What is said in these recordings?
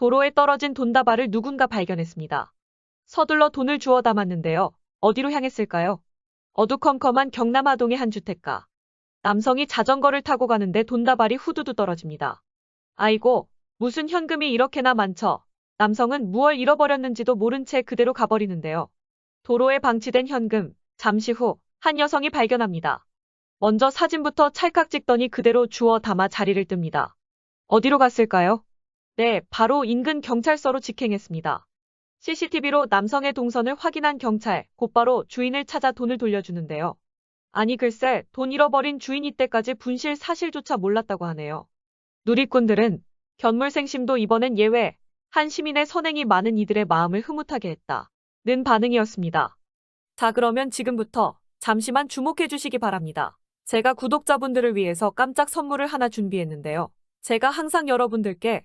도로에 떨어진 돈다발을 누군가 발견했습니다. 서둘러 돈을 주워 담았는데요. 어디로 향했을까요? 어두컴컴한 경남하동의 한 주택가. 남성이 자전거를 타고 가는데 돈다발이 후두두 떨어집니다. 아이고, 무슨 현금이 이렇게나 많죠? 남성은 무얼 잃어버렸는지도 모른 채 그대로 가버리는데요. 도로에 방치된 현금, 잠시 후 한 여성이 발견합니다. 먼저 사진부터 찰칵 찍더니 그대로 주워 담아 자리를 뜹니다. 어디로 갔을까요? 네, 바로 인근 경찰서로 직행했습니다. CCTV로 남성의 동선을 확인한 경찰, 곧바로 주인을 찾아 돈을 돌려주는데요. 아니 글쎄, 돈 잃어버린 주인 이때까지 분실 사실조차 몰랐다고 하네요. 누리꾼들은 견물생심도 이번엔 예외, 한 시민의 선행이 많은 이들의 마음을 흐뭇하게 했다. 는 반응이었습니다. 자, 그러면 지금부터 잠시만 주목해 주시기 바랍니다. 제가 구독자분들을 위해서 깜짝 선물을 하나 준비했는데요. 제가 항상 여러분들께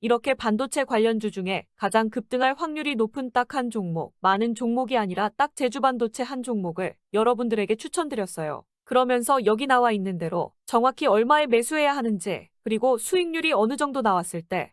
이렇게 반도체 관련주 중에 가장 급등할 확률이 높은 딱 한 종목, 많은 종목이 아니라 딱 제주 반도체 한 종목을 여러분들에게 추천드렸어요. 그러면서 여기 나와 있는 대로 정확히 얼마에 매수해야 하는지, 그리고 수익률이 어느 정도 나왔을 때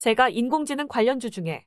제가 인공지능 관련주 중에